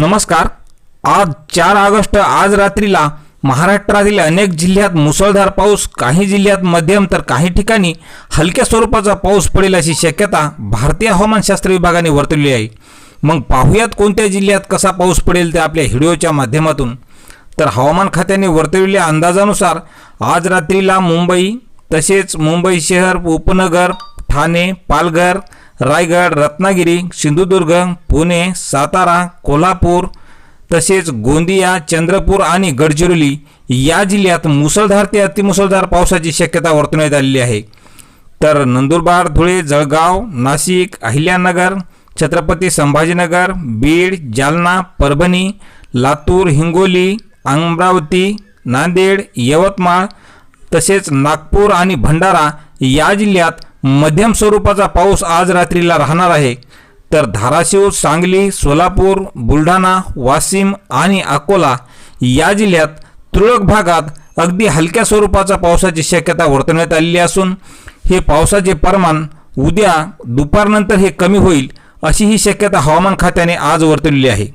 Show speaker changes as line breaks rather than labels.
नमस्कार. आज चार ऑगस्ट आज रात्रीला महाराष्ट्रातील अनेक जिल्ह्यात मुसळधार पाऊस काही जिल्ह्यात मध्यम तर काही ठिकाणी हलक्या स्वरूपाचा पाऊस पडेल अशी शक्यता भारतीय हवामानशास्त्र विभागाने वर्तवली आहे. मग पाहूयात कोणत्या जिल्ह्यात कसा पाऊस पडेल ते आपल्या व्हिडिओच्या माध्यमातून. तर हवामान खात्याने वर्तवलेल्या अंदाजानुसार आज रात्रीला मुंबई तसेच मुंबई शहर उपनगर ठाणे पालघर रायगड रत्नागिरी सिंधुदुर्ग पुणे सातारा कोल्हापूर तसेच गोंदिया चंद्रपूर आणि गडचिरोली या जिल्ह्यात मुसळधार ते अतिमुसळधार पावसाची शक्यता वर्तवण्यात आलेली आहे. तर नंदुरबार धुळे जळगाव नाशिक अहिल्यानगर छत्रपती संभाजीनगर बीड जालना परभणी लातूर हिंगोली अमरावती नांदेड यवतमाळ तसेच नागपूर आणि भंडारा या जिल्ह्यात मध्यम स्वरूपाचा पाऊस आज रात्रीला राहणार आहे. तर धाराशिव सांगली सोलापूर बुलढाणा वाशिम आणि अकोला या जिल्ह्यात तुरळक भागात अगदी हलक्या स्वरूपाचा पावसाची शक्यता वर्तवण्यात आलेली असून हे पावसाचे प्रमाण उद्या दुपारनंतर हे कमी होईल अशी ही शक्यता हवामान खात्याने आज वर्तवलेली आहे.